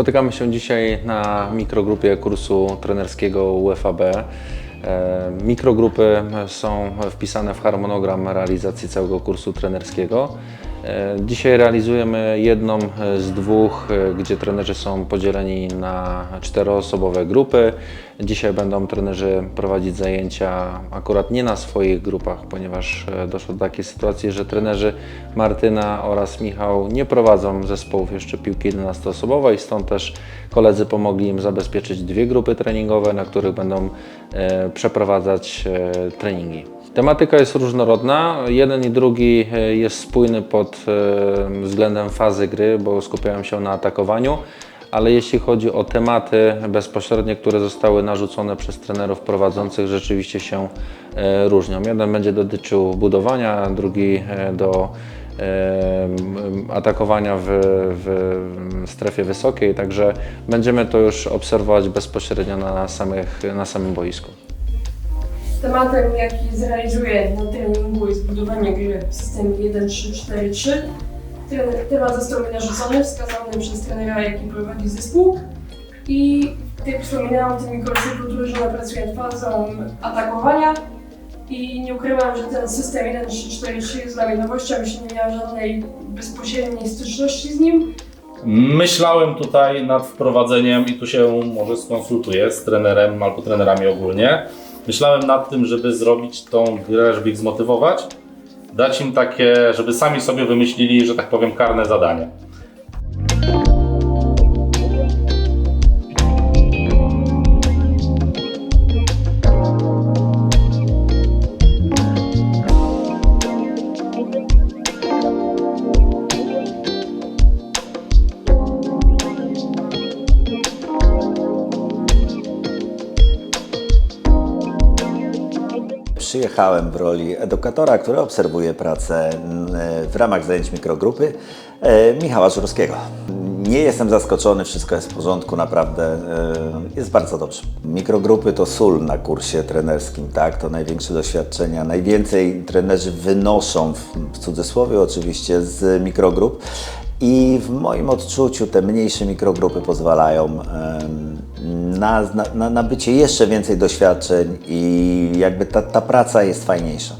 Spotykamy się dzisiaj na mikrogrupie kursu trenerskiego UFAB. E, Mikrogrupy są wpisane w harmonogram realizacji całego kursu trenerskiego. E, Dzisiaj realizujemy jedną z dwóch, e, gdzie trenerzy są podzieleni na czteroosobowe grupy. Dzisiaj będą trenerzy prowadzić zajęcia akurat nie na swoich grupach, ponieważ e, doszło do takiej sytuacji, że trenerzy Martyna oraz Michał nie prowadzą zespołów jeszcze piłki 11-osobowej, stąd też koledzy pomogli im zabezpieczyć dwie grupy treningowe, na których będą e, przeprowadzać e, treningi. Tematyka jest różnorodna. Jeden i drugi e, jest spójny pod e, względem fazy gry, bo skupiają się na atakowaniu, ale jeśli chodzi o tematy bezpośrednie, które zostały narzucone przez trenerów prowadzących, rzeczywiście się e, różnią. Jeden będzie dotyczył budowania, drugi do atakowania w, w strefie wysokiej, także będziemy to już obserwować bezpośrednio na, samych, na samym boisku. Tematem, jaki zrealizuję na treningu jest budowanie gry w systemie 1-3-4-3. Ten temat został mi narzucony, wskazany przez trenera, jaki prowadzi zespół. I jak wspominałam w tym mikrocyklu, że pracuję fazą atakowania. I nie ukrywam, że ten system 1-3-4-3 jest dla mnie nowością, jeśli nie miałam żadnej bezpośredniej styczności z nim. Myślałem tutaj nad wprowadzeniem i tu się może skonsultuję z trenerem albo trenerami ogólnie. Myślałem nad tym, żeby zrobić tą grę, żeby ich zmotywować, dać im takie, żeby sami sobie wymyślili, że tak powiem, karne zadanie. Przyjechałem w roli edukatora, który obserwuje pracę m, w ramach zajęć mikrogrupy e, Michała Żurowskiego. Nie jestem zaskoczony, wszystko jest w porządku, naprawdę e, jest bardzo dobrze. Mikrogrupy to sól na kursie trenerskim, tak? To największe doświadczenia. Najwięcej trenerzy wynoszą, w, cudzysłowie oczywiście, z mikrogrup. I w moim odczuciu te mniejsze mikrogrupy pozwalają na, na, na nabycie jeszcze więcej doświadczeń i jakby ta, ta praca jest fajniejsza.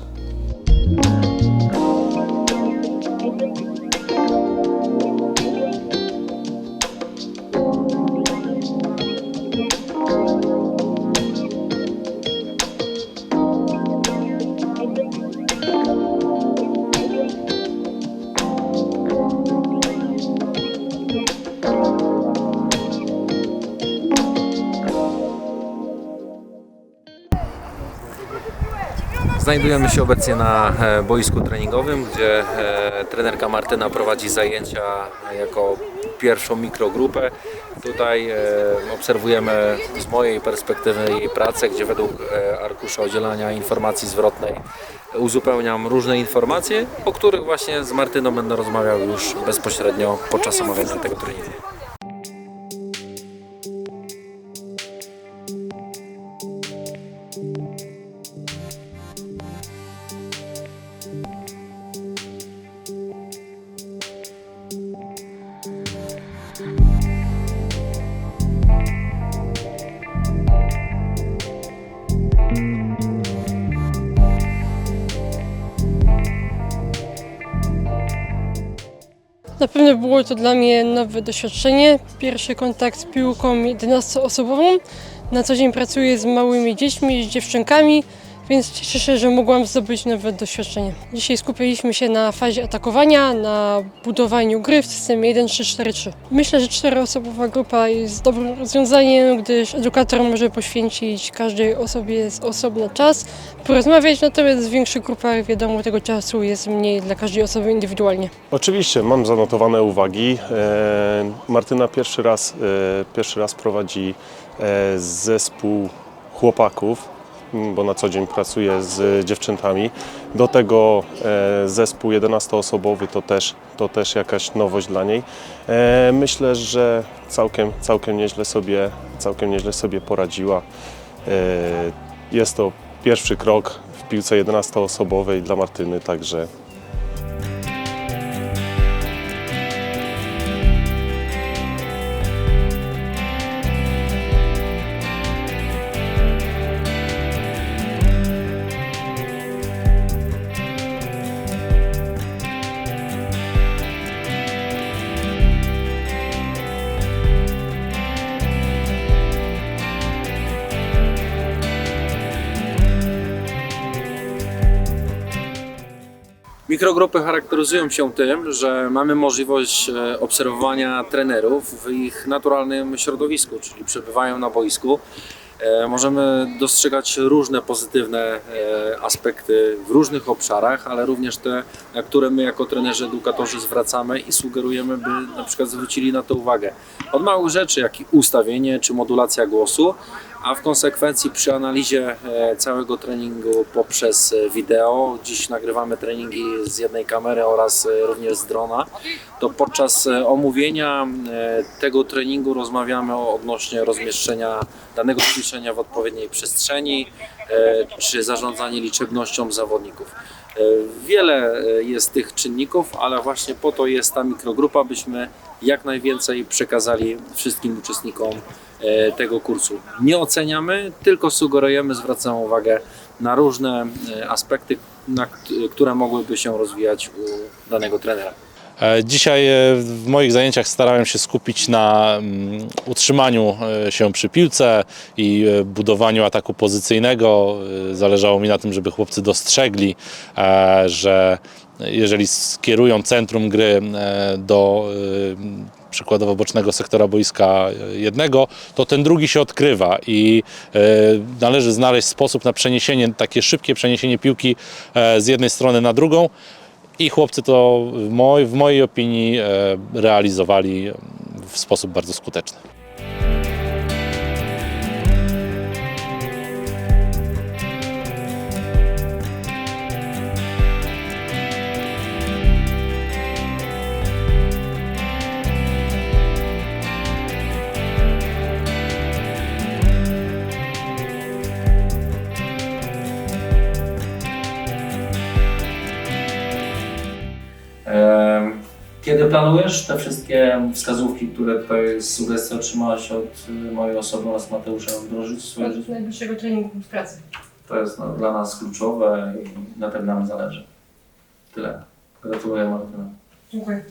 Znajdujemy się obecnie na e, boisku treningowym, gdzie e, trenerka Martyna prowadzi zajęcia jako pierwszą mikrogrupę. Tutaj e, obserwujemy z mojej perspektywy jej pracę, gdzie według e, arkusza udzielania informacji zwrotnej uzupełniam różne informacje, o których właśnie z Martyną będę rozmawiał już bezpośrednio podczas omawiania tego treningu. Na pewno było to dla mnie nowe doświadczenie. Pierwszy kontakt z piłką 11-osobową. Na co dzień pracuję z małymi dziećmi, z dziewczynkami, więc cieszę się, że mogłam zdobyć nowe doświadczenie. Dzisiaj skupiliśmy się na fazie atakowania, na budowaniu gry w systemie 1-3-4-3. Myślę, że czteroosobowa grupa jest dobrym rozwiązaniem, gdyż edukator może poświęcić każdej osobie z osobna czas, porozmawiać, natomiast w większych grupach wiadomo tego czasu jest mniej dla każdej osoby indywidualnie. Oczywiście, mam zanotowane uwagi. E, Martyna pierwszy raz, e, pierwszy raz prowadzi e, zespół chłopaków, bo na co dzień pracuje z dziewczętami. Do tego e, zespół 11-osobowy to też, to też jakaś nowość dla niej. E, Myślę, że całkiem, całkiem, nieźle sobie, całkiem nieźle sobie poradziła. E, Jest to pierwszy krok w piłce 11-osobowej dla Martyny, także Mikrogrupy charakteryzują się tym, że mamy możliwość e, obserwowania trenerów w ich naturalnym środowisku, czyli przebywają na boisku. E, Możemy dostrzegać różne pozytywne e, aspekty w różnych obszarach, ale również te, na które my jako trenerzy, edukatorzy zwracamy i sugerujemy, by na przykład zwrócili na to uwagę. Od małych rzeczy, jak i ustawienie czy modulacja głosu, a w konsekwencji przy analizie e, całego treningu poprzez e, wideo, dziś nagrywamy treningi z jednej kamery oraz e, również z drona, to podczas omówienia tego treningu rozmawiamy odnośnie rozmieszczenia danego ćwiczenia w odpowiedniej przestrzeni, czy zarządzanie liczebnością zawodników. Wiele jest tych czynników, ale właśnie po to jest ta mikrogrupa, byśmy jak najwięcej przekazali wszystkim uczestnikom tego kursu. Nie oceniamy, tylko sugerujemy, zwracamy uwagę na różne e, aspekty, na, kt- które mogłyby się rozwijać u danego trenera. E, Dzisiaj e, w moich zajęciach starałem się skupić na mm, utrzymaniu e, się przy piłce i e, budowaniu ataku pozycyjnego. E, Zależało mi na tym, żeby chłopcy dostrzegli, e, że jeżeli skierują centrum gry e, do e, przykładowo bocznego sektora boiska e, jednego, to ten drugi się odkrywa i e, należy znaleźć sposób na przeniesienie, takie szybkie przeniesienie piłki e, z jednej strony na drugą. I chłopcy to w mojej, opinii realizowali w sposób bardzo skuteczny. Planujesz te wszystkie wskazówki, które tutaj z sugestii otrzymałaś od y, mojej osoby oraz Mateusza wdrożyć w swoje Od życie? najbliższego treningu w pracy. To jest no, dla nas kluczowe i na tym nam zależy. Tyle. Gratuluję Martyna. Dziękuję.